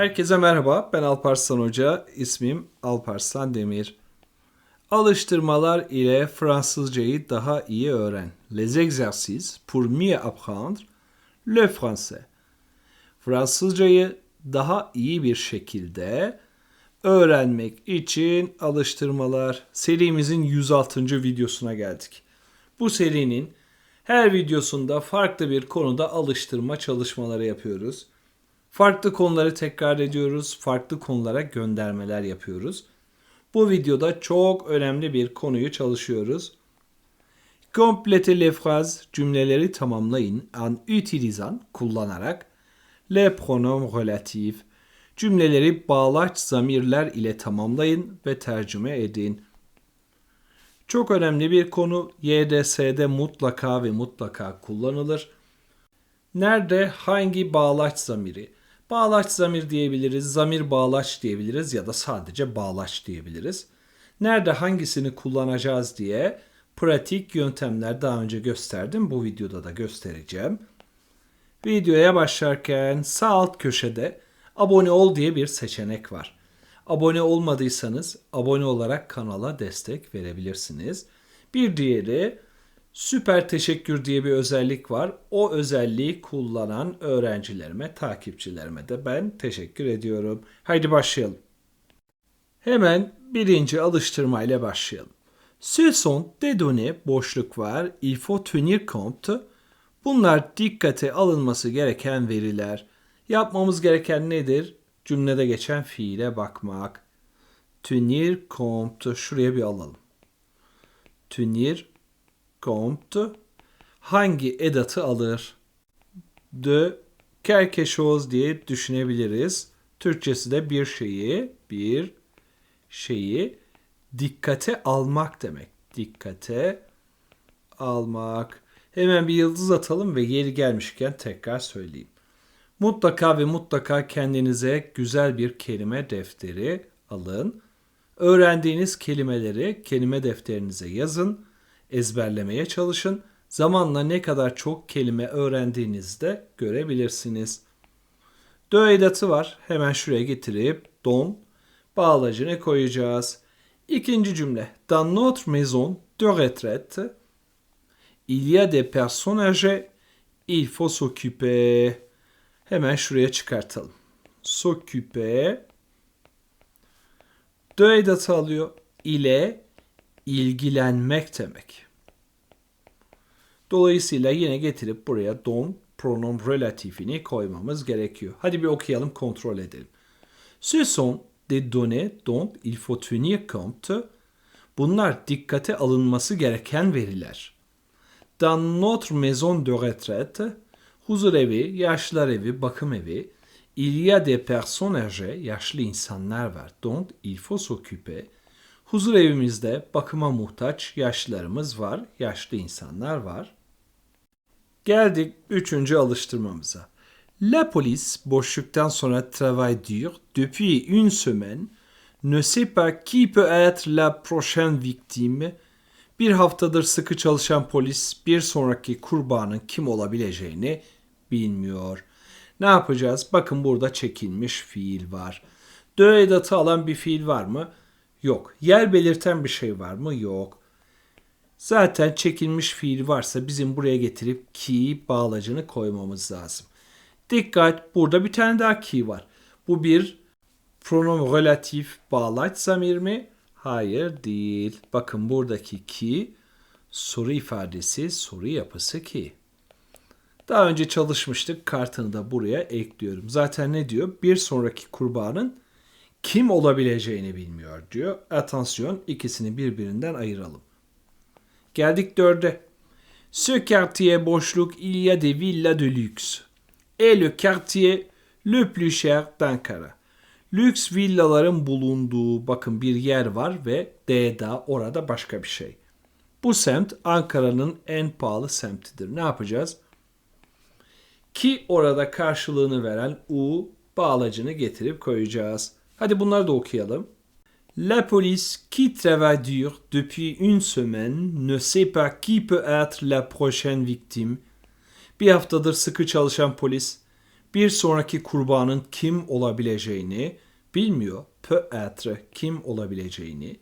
Herkese merhaba. Ben Alparslan Hoca. İsmim Alparslan Demir. Alıştırmalar ile Fransızcayı daha iyi öğren. Les exercices pour mieux apprendre le français. Fransızcayı daha iyi bir şekilde öğrenmek için alıştırmalar serimizin 106. videosuna geldik. Bu serinin her videosunda farklı bir konuda alıştırma çalışmaları yapıyoruz. Farklı konuları tekrar ediyoruz, farklı konulara göndermeler yapıyoruz. Bu videoda çok önemli bir konuyu çalışıyoruz. Complétez les phrases cümleleri tamamlayın en utilisant kullanarak les pronoms relatifs cümleleri bağlaç zamirler ile tamamlayın ve tercüme edin. Çok önemli bir konu YDS'de mutlaka ve mutlaka kullanılır. Nerede hangi bağlaç zamiri? Bağlaç zamir diyebiliriz, zamir bağlaç diyebiliriz ya da sadece bağlaç diyebiliriz. Nerede hangisini kullanacağız diye pratik yöntemler daha önce gösterdim. Bu videoda da göstereceğim. Videoya başlarken sağ alt köşede abone ol diye bir seçenek var. Abone olmadıysanız abone olarak kanala destek verebilirsiniz. Bir diğeri süper teşekkür diye bir özellik var. O özelliği kullanan öğrencilerime, takipçilerime de ben teşekkür ediyorum. Haydi başlayalım. Hemen birinci alıştırma ile başlayalım. Ce sont des boşluk var. Il faut tenir compte. Bunlar dikkate alınması gereken veriler. Yapmamız gereken nedir? Cümlede geçen fiile bakmak. Tenir compte. Şuraya bir alalım. Tenir compte. Hangi edatı alır? De quelque chose diye düşünebiliriz. Türkçesi de bir şeyi, bir şeyi dikkate almak demek. Dikkate almak. Hemen bir yıldız atalım ve yeri gelmişken tekrar söyleyeyim. Mutlaka ve mutlaka kendinize güzel bir kelime defteri alın. Öğrendiğiniz kelimeleri kelime defterinize yazın. Ezberlemeye çalışın. Zamanla ne kadar çok kelime öğrendiğinizde de görebilirsiniz. Dö edatı var. Hemen şuraya getirip don bağlacını koyacağız. İkinci cümle. Dans notre maison de retraite, il y a des personnes âgées, il faut s'occuper. Hemen şuraya çıkartalım. S'occuper. De edatı alıyor. ile ilgilenmek demek. Dolayısıyla yine getirip buraya don pronom relatifini koymamız gerekiyor. Hadi bir okuyalım, kontrol edelim. Ce sont des données dont il faut tenir compte. Bunlar dikkate alınması gereken veriler. Dans notre maison de retraite, huzur evi, yaşlılar evi, bakım evi, il y a des personnes âgées, yaşlı insanlar var, dont il faut s'occuper. Huzur evimizde bakıma muhtaç yaşlılarımız var, yaşlı insanlar var. Geldik üçüncü alıştırmamıza. La police, boşluktan sonra travail dur, depuis une semaine, ne sait pas qui peut être la prochaine victime. Bir haftadır sıkı çalışan polis bir sonraki kurbanın kim olabileceğini bilmiyor. Ne yapacağız? Bakın burada çekilmiş fiil var. Dö edatı alan bir fiil var mı? Yok. Yer belirten bir şey var mı? Yok. Zaten çekilmiş fiil varsa bizim buraya getirip ki bağlacını koymamız lazım. Dikkat burada bir tane daha ki var. Bu bir pronom relatif bağlaç zamir mi? Hayır değil. Bakın buradaki ki soru ifadesi soru yapısı ki. Daha önce çalışmıştık. Kartını da buraya ekliyorum. Zaten ne diyor? Bir sonraki kurbanın kim olabileceğini bilmiyor diyor. Atansiyon ikisini birbirinden ayıralım. Geldik dörde. Ce quartier boşluk il y a des villas de luxe. Et le quartier le plus cher d'Ankara. Lüks villaların bulunduğu bakın bir yer var ve D'da orada başka bir şey. Bu semt Ankara'nın en pahalı semtidir. Ne yapacağız? Ki orada karşılığını veren U bağlacını getirip koyacağız. Hadi bunları da okuyalım. La police qui travaille dur depuis une semaine ne sait pas qui peut être la prochaine victime. Bir haftadır sıkı çalışan polis bir sonraki kurbanın kim olabileceğini bilmiyor. Peut-être kim olabileceğini.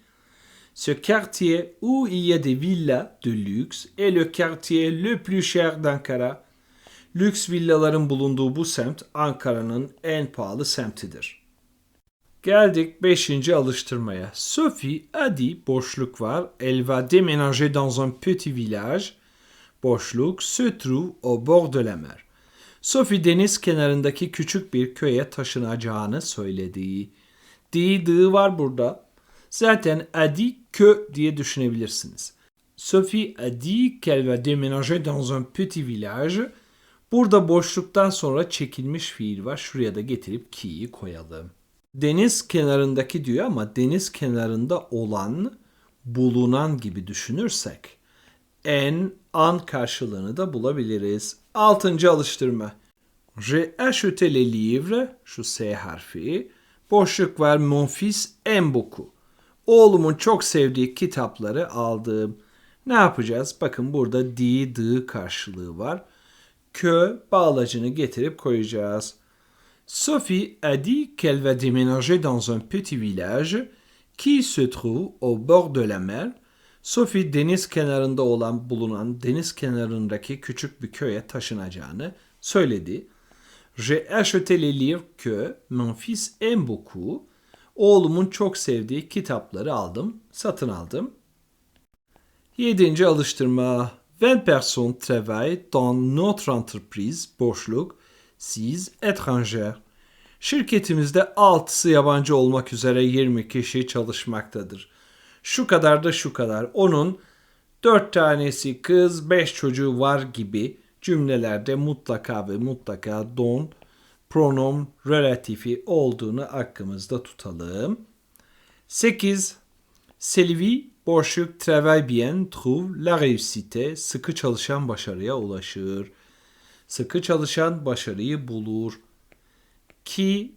Ce quartier où il y a des villas de luxe est le quartier le plus cher d'Ankara. Lüks villaların bulunduğu bu semt Ankara'nın en pahalı semtidir. Geldik 5. alıştırmaya. Sophie a dit boşluk var. Elle va déménager dans un petit village. Boşluk se trouve au bord de la mer. Sophie deniz kenarındaki küçük bir köye taşınacağını söyledi. Di, var burada. Zaten a dit que diye düşünebilirsiniz. Sophie a dit qu'elle va déménager dans un petit village. Burada boşluktan sonra çekilmiş fiil var. Şuraya da getirip ki'yi koyalım. Deniz kenarındaki diyor ama deniz kenarında olan, bulunan gibi düşünürsek en an karşılığını da bulabiliriz. Altıncı alıştırma. J'ai acheté les livres, şu S harfi. Boşluk var mon fils aime beaucoup. Oğlumun çok sevdiği kitapları aldım. Ne yapacağız? Bakın burada di, dı karşılığı var. Kö bağlacını getirip koyacağız. Sophie a dit qu'elle va déménager dans un petit village qui se trouve au bord de la mer. Sophie deniz kenarında olan bulunan deniz kenarındaki küçük bir köye taşınacağını söyledi. J'ai acheté les livres que mon fils aime beaucoup. Oğlumun çok sevdiği kitapları aldım, satın aldım. Yedinci alıştırma. 20 personnes travaillent dans notre entreprise, boşluk, 6 étrangers. Şirketimizde 6'sı yabancı olmak üzere 20 kişi çalışmaktadır. Şu kadar da şu kadar. Onun 4 tanesi kız, 5 çocuğu var gibi cümlelerde mutlaka ve mutlaka don, pronom relatifi olduğunu aklımızda tutalım. 8. Sylvie boşluk travaille bien, trouve la réussite, sıkı çalışan başarıya ulaşır. Sıkı çalışan başarıyı bulur. Ki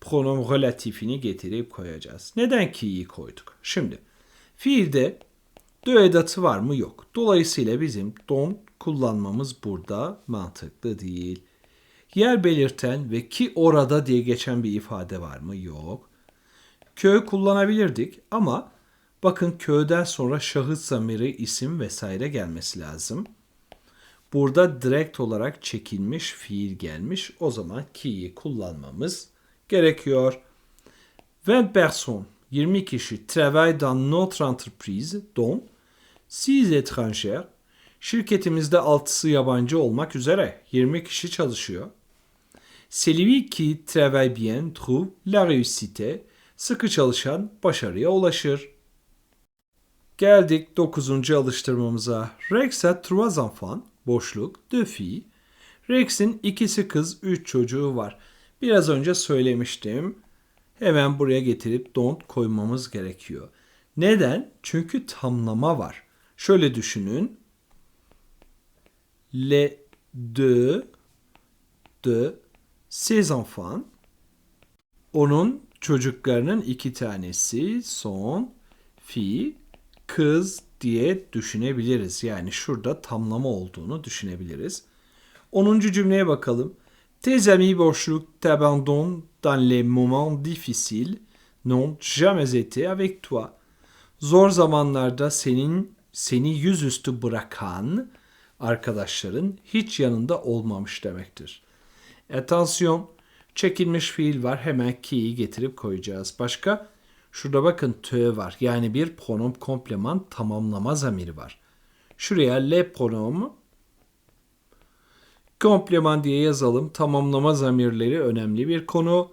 pronom relatifini getirip koyacağız. Neden ki'yi koyduk? Şimdi fiilde dö edatı var mı? Yok. Dolayısıyla bizim don kullanmamız burada mantıklı değil. Yer belirten ve ki orada diye geçen bir ifade var mı? Yok. Kö kullanabilirdik ama bakın köyden sonra şahıs zamiri, isim vesaire gelmesi lazım. Burada direkt olarak çekilmiş fiil gelmiş. O zaman ki'yi kullanmamız gerekiyor. 20 personnes, 20 kişi travaille dans notre entreprise, dont 6 étrangers. Şirketimizde 6'sı yabancı olmak üzere 20 kişi çalışıyor. Celui qui travaille bien trouve la réussite. Sıkı çalışan başarıya ulaşır. Geldik 9. alıştırmamıza. Rex a trois enfants, boşluk, deux filles. Rex'in ikisi kız, üç çocuğu var. Biraz önce söylemiştim. Hemen buraya getirip don't koymamız gerekiyor. Neden? Çünkü tamlama var. Şöyle düşünün. Les deux de ses enfants. Onun çocuklarının iki tanesi son fi kız diye düşünebiliriz. Yani şurada tamlama olduğunu düşünebiliriz. 10. cümleye bakalım. Tes amis boşluk t'abandonnent dans les moments difficiles n'ont jamais été avec toi. Zor zamanlarda senin seni yüzüstü bırakan arkadaşların hiç yanında olmamış demektir. Attention, çekilmiş fiil var. Hemen ki'yi getirip koyacağız. Başka? Şurada bakın tö var. Yani bir pronom kompleman tamamlama zamiri var. Şuraya le pronomu kompleman diye yazalım. Tamamlama zamirleri önemli bir konu.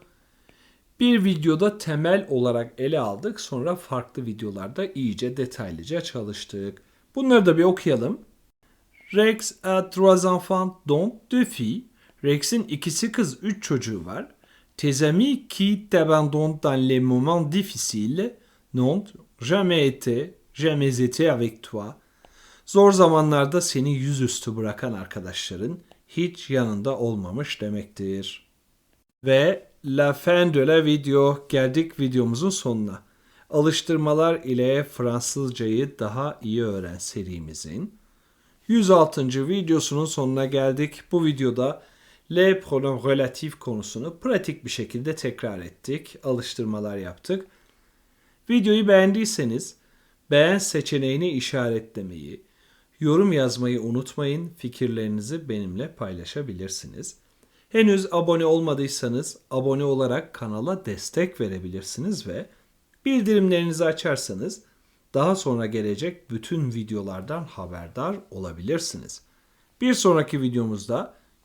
Bir videoda temel olarak ele aldık. Sonra farklı videolarda iyice detaylıca çalıştık. Bunları da bir okuyalım. Rex a trois enfants dont deux filles. Rex'in ikisi kız, üç çocuğu var. Tes amis qui t'abandonnent dans les moments difficiles n'ont jamais été, jamais été avec toi. Zor zamanlarda seni yüzüstü bırakan arkadaşların hiç yanında olmamış demektir. Ve la fin de la video geldik videomuzun sonuna. Alıştırmalar ile Fransızcayı daha iyi öğren serimizin 106. videosunun sonuna geldik. Bu videoda Le pronom relatif konusunu pratik bir şekilde tekrar ettik, alıştırmalar yaptık. Videoyu beğendiyseniz beğen seçeneğini işaretlemeyi, yorum yazmayı unutmayın. Fikirlerinizi benimle paylaşabilirsiniz. Henüz abone olmadıysanız abone olarak kanala destek verebilirsiniz ve bildirimlerinizi açarsanız daha sonra gelecek bütün videolardan haberdar olabilirsiniz. Bir sonraki videomuzda